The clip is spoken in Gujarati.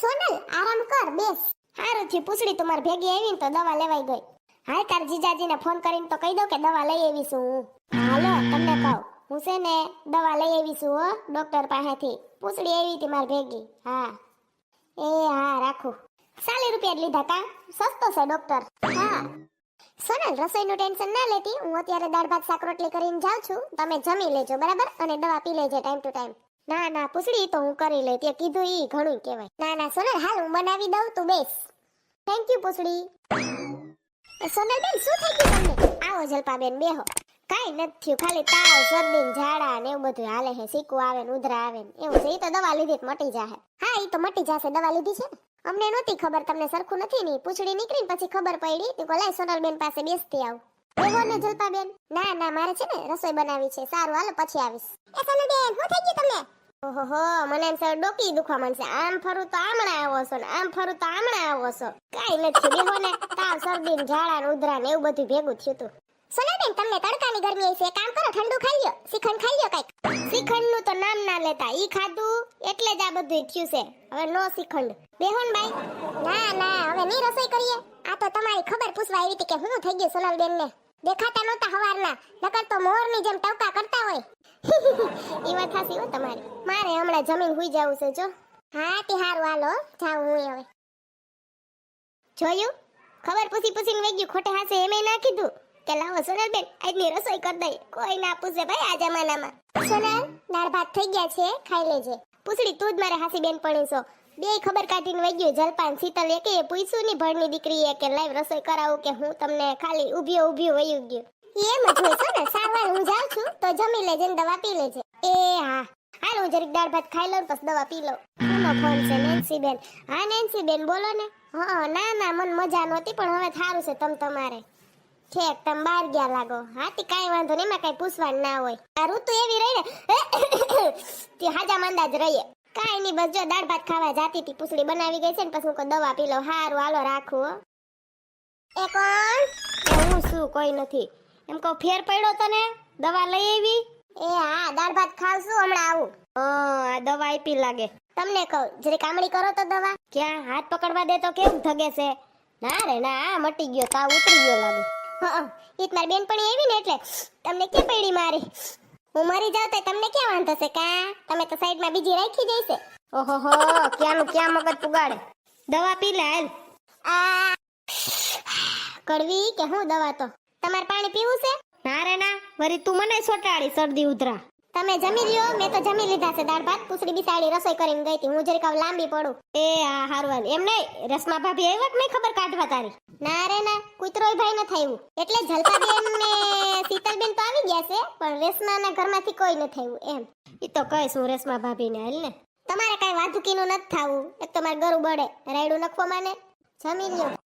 સોનલ, આરામ કર, બેસ. હારું થયું, પૂછડી તમાર ભેગી આવી તો દવા લેવાઈ ગઈ. હાલ તાર જીજાજીને ફોન કરીને તો કહી દો કે દવા લઈ આવીશું હું. હાલો, તમને કહું. હું છે ને દવા લઈ આવીશું હો, ડોક્ટર પાસેથી. પૂછડી આવી હતી મારી ભેગી. હા. એ, હા, રાખું. ચાલી રૂપિયા લીધા કા? સસ્તો છે, ડોક્ટર. હા. સોનલ, રસોઈનું ટેન્શન ના લેતી. હું અત્યારે દાળ ભાત શાક, રોટલી કરીને જાઉં છું. તમે જમી લેજો, બરાબર? અને દવા પી લેજો ટાઈમ ટુ ટાઈમ ના ના, પૂછડી તો હું કરી લઈ તે કીધું ઈ ઘણું કહેવાય. ના ના, સોનલ, હાલ હું બનાવી દઉં તું, બેસ. થેન્ક યુ પૂછડી. સોનલ બેન, શું થઈ ગયું તમને? આવો જલપાબેન, બેહો. કાઈ નથી થયું, ખાલી તાવ, શરદી ઝાડા ને એવું બધું હાલે છે સીકું આવે ને ઉધરા આવે ને એવું છે. ઈ તો દવા લીધી મટી જાહે. હા, ઈ તો મટી જશે, દવા લીધી છે અમને નહોતી ખબર, તમને સરખું નથી ની પૂછડી નીકળીને પછી ખબર પડી. તો કોલાય સોનલબેન પાસે બેસતી આવ. એવો ને, જલપાબેન. ના ના, મારે છે ને રસોઈ બનાવી છે. સારું, હાલો, પછી આવીશ. એ સોનલબેન હું થઈ ગયું તમને? ઓહો મને એમ સર ડોકી દુખવા માંડશે. આમ ફરું તો આમણા આવો છો ને, આમ ફરું તો આમણા આવો છો. કાઈ નથી, બેહો ને, તાવ, શરદી ઝાડા ને ઉધરા ને એવું બધું ભેગું થયું હતું સોનાબેન તમને તડકાની ગરમી આવી છે કામ કરો, ઠંડુ ખાઈ લ્યો, શ્રીખંડ ખાઈ લ્યો કંઈક. શ્રીખંડનું તો નામ ના લેતા, ઈ ખાધું એટલે જ આ બધું થયું છે. હવે નો શ્રીખંડ. બેહોન ભાઈ. ના ના, હવે ની રસોઈ કરીએ. આ તો તમારી ખબર પૂછવા આવી હતી કે હું થઈ ગયું સોનાલબેન ને દેખાતા નહોતા હવારના નકર તો મોરની જેમ ટવકા કરતા હોય. ઈ વાત હાસી હો તમારી. મારે હમણાં જમીન હુઈ જવું છે, જો. હા, તે હારું. હાલો, જાઉં હું હવે. જોયું? ખબર પૂછી પૂછીને વઈ ગયું, ખોટે હાસે એમે ના કીધું કે લાવો સોનલબેન, આજની રસોઈ કરી દઈએ કોઈ ના પૂછે ભાઈ આ જમાનામાં. સોનલ, દાળ ભાત થઈ ગયા છે, ખાઈ લેજે. પૂછડી, તું જ મારે હાસી બેન પડી છો બે ખબર કાઢીને વહી ગયું જલપાન શીતલ એકે પૂછ્યું ની ભણની દીકરી કે લાઈવ રસોઈ કરાવું કે હું તમને ખાલી ઊભી ઊભી વહી ગયું. એમ જ હોય ને સારવાર હું જાઉં છું, તો જમી લેજે ને દવા પી લેજે. એ હા, હાલ હું જરીક દાળ ભાત ખાઈ લઉં પછી દવા પી લઉં. કોનો ફોન છે નેન્સી બેન હા નેન્સી બેન બોલો ને. હા ના ના, મન મજા નહોતી, પણ હવે થારું છે તમ તમારે. ઠેક, તમે બહાર ગયા લાગો. હા કાંઈ વાંધો નહીં, એમાં કાંઈ પૂછવાનું ના હોય. આ ઋતુ એવી રહી ને, તે હાજા માંદા જ રહીએ. કાંઈ નહીં, બસ જો દાળ ભાત ખાવા જાતી હતી, પૂછડી બનાવી ગઈ છે ને, પછી હું કોઈ દવા પી લઉં. હારું, હાલો, રાખું એ કોણ? હું શું, કોઈ નથી. એમ કહું, ફેર પડ્યો તને? દવા લઈ આવી? એ હા, દાળ ભાત ખાવશું, હમણાં આવું. આ દવા આપી લાગે. તમને કહું, જરી કામડી કરો તો દવા? ક્યાં? હાથ પકડવા દે તો કેમ ધગે છે? ના રે, ના, આ મટી ગયો તાવ ઉતરી ગયો લાગે. હા ઈ મારી બેનપણી આવી ને એટલે, તમને કે પડી મારી? હું મરી જાઉં તો તમને ક્યાં વાંધો છે કા? તમે તો સાઈડમાં બીજી રાખી જઈશે ઓહો હો ક્યાંનું ક્યાં મગજ પુગાડે? દવા પી લે હાલ. આ કડવી કે હું દવા તો? તમારે પાણી પીવું છે? ના રે ના વરી તું મને સોટાડી શરદી ઉધરા. તમે જમી લ્યો મેં તો જમી લીધા છે દાળ ભાત પૂછડી બિસાડી રસોઈ કરીને ગઈ હતી. હું જરીક લાંબી પડું. એ હા હારું એમ નહીં રસમા ભાભી આવ્યા કે નહીં ખબર કાઢવા તારી? ના રે ના કુતરોય ભાઈ ન થયું એટલે જલપાબેન ને શીતલબેન છે, પણ રેશમાના ઘરમાંથી કોઈ ન થયું એમ. એ તો કહીશ હું રેશમા ભાભીને, હાલ ને. તમારે કાંઈ વાંધુકીનું નથી થાવું. એક તો મારે ગરું બળે, રાયડું નખવા માને જમી લ્યો.